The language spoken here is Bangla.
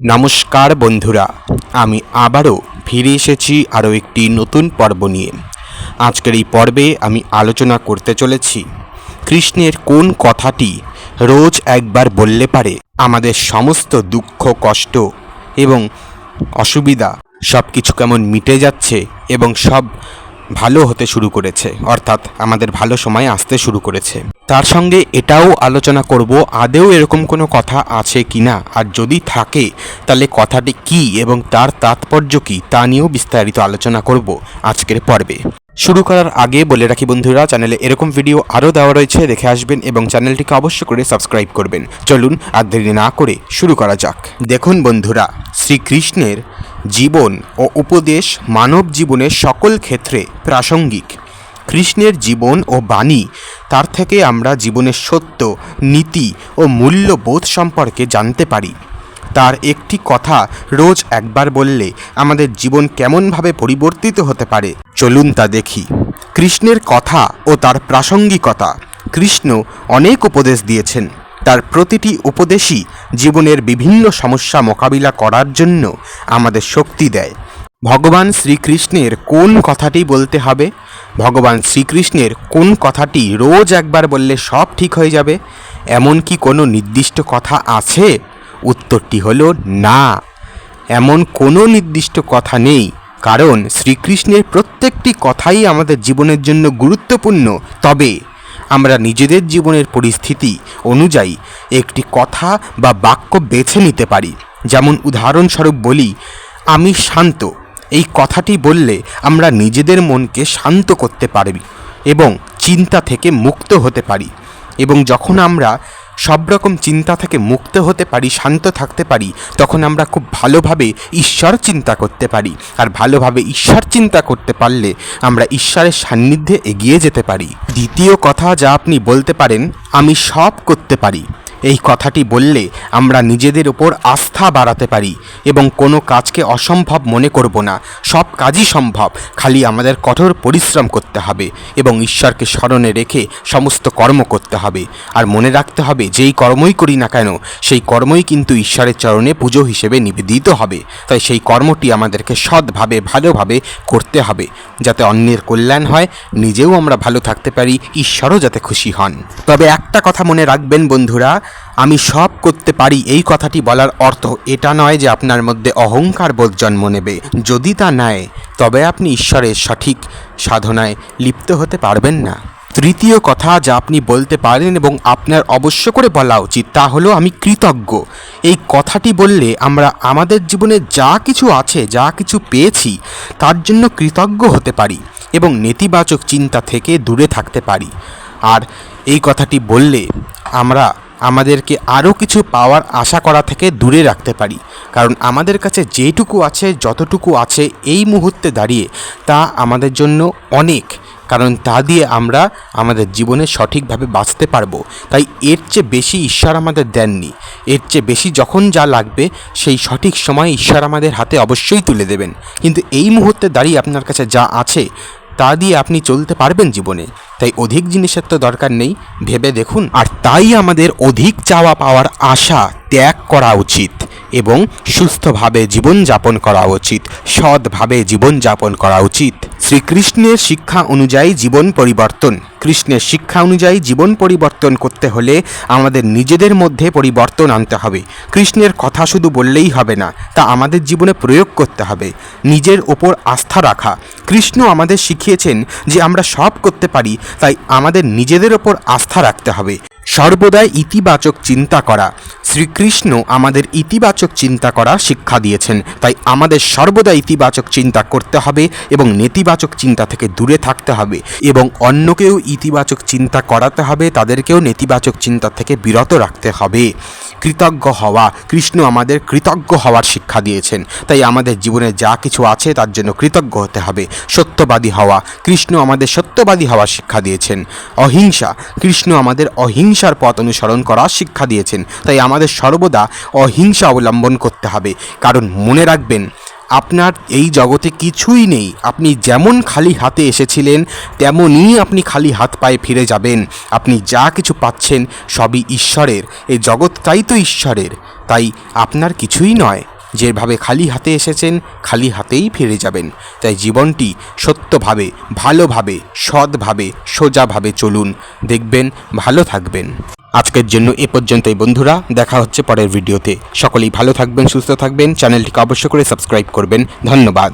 নমস্কার বন্ধুরা, আমি আবারও ফিরে এসেছি আরও একটি নতুন পর্ব নিয়ে। আজকের এই পর্বে আমি আলোচনা করতে চলেছি, কৃষ্ণের কোন কথাটি রোজ একবার বললে পারে, আমাদের সমস্ত দুঃখ, কষ্ট এবং অসুবিধা সব কিছু কেমন মিটে যাচ্ছে এবং সব ভালো হতে শুরু করেছে, অর্থাৎ আমাদের ভালো সময় আসতে শুরু করেছে। তার সঙ্গে এটাও আলোচনা করব, আদেও এরকম কোনো কথা আছে কি না? আর যদি থাকে, তাহলে কথাটি কি এবং তার তাৎপর্য কি তা নিয়েও বিস্তারিত আলোচনা করব আজকের পর্বে। শুরু করার আগে বলে রাখি বন্ধুরা, চ্যানেলে এরকম ভিডিও আরও দেওয়া রয়েছে, দেখে আসবেন এবং চ্যানেলটিকে অবশ্য করে সাবস্ক্রাইব করবেন। চলুন আর দেরি না করে শুরু করা যাক। দেখুন বন্ধুরা, শ্রীকৃষ্ণের জীবন ও উপদেশ মানব জীবনের সকল ক্ষেত্রে প্রাসঙ্গিক। কৃষ্ণের জীবন ও বাণী, তার থেকে আমরা জীবনের সত্য, নীতি ও মূল্যবোধ সম্পর্কে জানতে পারি। তার একটি কথা রোজ একবার বললে আমাদের জীবন কেমনভাবে পরিবর্তিত হতে পারে, চলুন তা দেখি। কৃষ্ণের কথা ও তার প্রাসঙ্গিকতা। কৃষ্ণ অনেক উপদেশ দিয়েছেন। তার প্রতিটি উপদেশই জীবনের বিভিন্ন সমস্যা মোকাবিলা করার জন্য আমাদের শক্তি দেয়। ভগবান শ্রীকৃষ্ণের কোন কথাটি বলতে হবে? ভগবান শ্রীকৃষ্ণের কোন কথাটি রোজ একবার বললে সব ঠিক হয়ে যাবে? এমন কি কোনো নির্দিষ্ট কথা আছে? উত্তরটি হলো না। এমন কোনো নির্দিষ্ট কথা নেই, কারণ শ্রীকৃষ্ণের প্রত্যেকটি কথাই আমাদের জীবনের জন্য গুরুত্বপূর্ণ। তবে আমরা নিজেদের জীবনের পরিস্থিতি অনুযায়ী একটি কথা বা বাক্য বেছে নিতে পারি। যেমন উদাহরণস্বরূপ বলি, আমি শান্ত। এই কথাটি বললে আমরা নিজেদের মনকে শান্ত করতে পারি এবং চিন্তা থেকে মুক্ত হতে পারি। এবং যখন আমরা সব রকম চিন্তা থেকে মুক্ত হতে পারি, শান্ত থাকতে পারি, তখন আমরা খুব ভালোভাবে ঈশ্বর চিন্তা করতে পারি। আর ভালোভাবে ঈশ্বর চিন্তা করতে পারলে আমরা ঈশ্বরের সান্নিধ্যে এগিয়ে যেতে পারি। দ্বিতীয় কথা যা আপনি বলতে পারেন, আমি সব করতে পারি। এই কথাটি বললে আমরা নিজেদের ওপর আস্থা বাড়াতে পারি এবং কোনো কাজকে অসম্ভব মনে করব না। সব কাজই সম্ভব, খালি আমাদের কঠোর পরিশ্রম করতে হবে এবং ঈশ্বরকে স্মরণে রেখে সমস্ত কর্ম করতে হবে। আর মনে রাখতে হবে, যেই কর্মই করি না কেন, সেই কর্মই কিন্তু ঈশ্বরের চরণে পুজো হিসেবে নিবেদিত হবে। তাই সেই কর্মটি আমাদেরকে সৎভাবে, ভালোভাবে করতে হবে, যাতে অন্যের কল্যাণ হয়, নিজেও আমরা ভালো থাকতে পারি, ঈশ্বরও যাতে খুশি হন। তবে একটা কথা মনে রাখবেন বন্ধুরা আমি সব করতে পারি, এই কথাটি বলার অর্থ এটা নয় যে আপনার মধ্যে অহংকার বোধ জন্ম নেবে। যদি তা নেয়, তবে আপনি ঈশ্বরের সঠিক সাধনায় লিপ্ত হতে পারবেন না। তৃতীয় কথা যা আপনি বলতে পারেন এবং আপনার অবশ্য করে বলা উচিত, তা হলো আমি কৃতজ্ঞ। এই কথাটি বললে আমরা আমাদের জীবনে যা কিছু আছে, যা কিছু পেয়েছি, তার জন্য কৃতজ্ঞ হতে পারি এবং নেতিবাচক চিন্তা থেকে দূরে থাকতে পারি। আর এই কথাটি বললে আমরা আমাদেরকে আরও কিছু পাওয়ার আশা করা থেকে দূরে রাখতে পারি। কারণ আমাদের কাছে যেটুকু আছে, যতটুকু আছে এই মুহূর্তে দাঁড়িয়ে, তা আমাদের জন্য অনেক। কারণ তা দিয়ে আমরা আমাদের জীবনে সঠিকভাবে বাঁচতে পারব। তাই এর চেয়ে বেশি ঈশ্বর আমাদের দেননি। এর চেয়ে বেশি যখন যা লাগবে, সেই সঠিক সময় ঈশ্বর আমাদের হাতে অবশ্যই তুলে দেবেন। কিন্তু এই মুহূর্তে দাঁড়িয়ে আপনার কাছে যা আছে তা দিয়ে আপনি চলতে পারবেন জীবনে। তাই অধিক জিনিসের তো দরকার নেই, ভেবে দেখুন। আর তাই আমাদের অধিক চাওয়া পাওয়ার আশা ত্যাগ করা উচিত এবং সুস্থভাবে জীবনযাপন করা উচিত, সৎভাবে জীবনযাপন করা উচিত। শ্রীকৃষ্ণের শিক্ষা অনুযায়ী জীবন পরিবর্তন। কৃষ্ণের শিক্ষা অনুযায়ী জীবন পরিবর্তন করতে হলে আমাদের নিজেদের মধ্যে পরিবর্তন আনতে হবে। কৃষ্ণের কথা শুধু বললেই হবে না, তা আমাদের জীবনে প্রয়োগ করতে হবে। নিজের ওপর আস্থা রাখা। কৃষ্ণ আমাদের শিখিয়েছেন যে আমরা সব করতে পারি, তাই আমাদের নিজেদের ওপর আস্থা রাখতে হবে। সর্বদাই ইতিবাচক চিন্তা করা। শ্রীকৃষ্ণ আমাদের ইতিবাচক চিন্তা করা শিক্ষা দিয়েছেন। তাই আমাদের সর্বদা ইতিবাচক চিন্তা করতে হবে এবং নেতিবাচক চিন্তা থেকে দূরে থাকতে হবে এবং অন্যকেও ইতিবাচক চিন্তা করাতে হবে, তাদেরকেও নেতিবাচক চিন্তা থেকে বিরত রাখতে হবে। কৃতজ্ঞ হওয়া, কৃষ্ণ আমাদের কৃতজ্ঞ হওয়ার শিক্ষা দিয়েছেন। তাই আমাদের জীবনে যা কিছু আছে তার জন্য কৃতজ্ঞ হতে হবে। সত্যবাদী হওয়া, কৃষ্ণ আমাদের সত্যবাদী হওয়ার শিক্ষা দিয়েছেন। অহিংসা, কৃষ্ণ আমাদের অহিংসার পথ অনুসরণ করার শিক্ষা দিয়েছেন। তাই আমাদের সর্বদা অহিংসা অবলম্বন করতে হবে। কারণ মনে রাখবেন, আপনার এই জগতে কিছুই নেই। আপনি যেমন খালি হাতে এসেছিলেন তেমনই আপনি খালি হাত পায়ে ফিরে যাবেন। আপনি যা কিছু পাচ্ছেন সবই ঈশ্বরের। এই জগৎটাই তো ঈশ্বরের। তাই আপনার কিছুই নয়। যেভাবে খালি হাতে এসেছেন, খালি হাতেই ফিরে যাবেন। তাই জীবনটি সত্যভাবে, ভালোভাবে, সৎভাবে, সোজাভাবে চলুন। দেখবেন, ভালো থাকবেন। আজকের জন্য এ পর্যন্তই বন্ধুরা, দেখা হচ্ছে পরের ভিডিওতে। সকলেই ভালো থাকবেন, সুস্থ থাকবেন। চ্যানেলটিকে অবশ্য করে সাবস্ক্রাইব করবেন। ধন্যবাদ।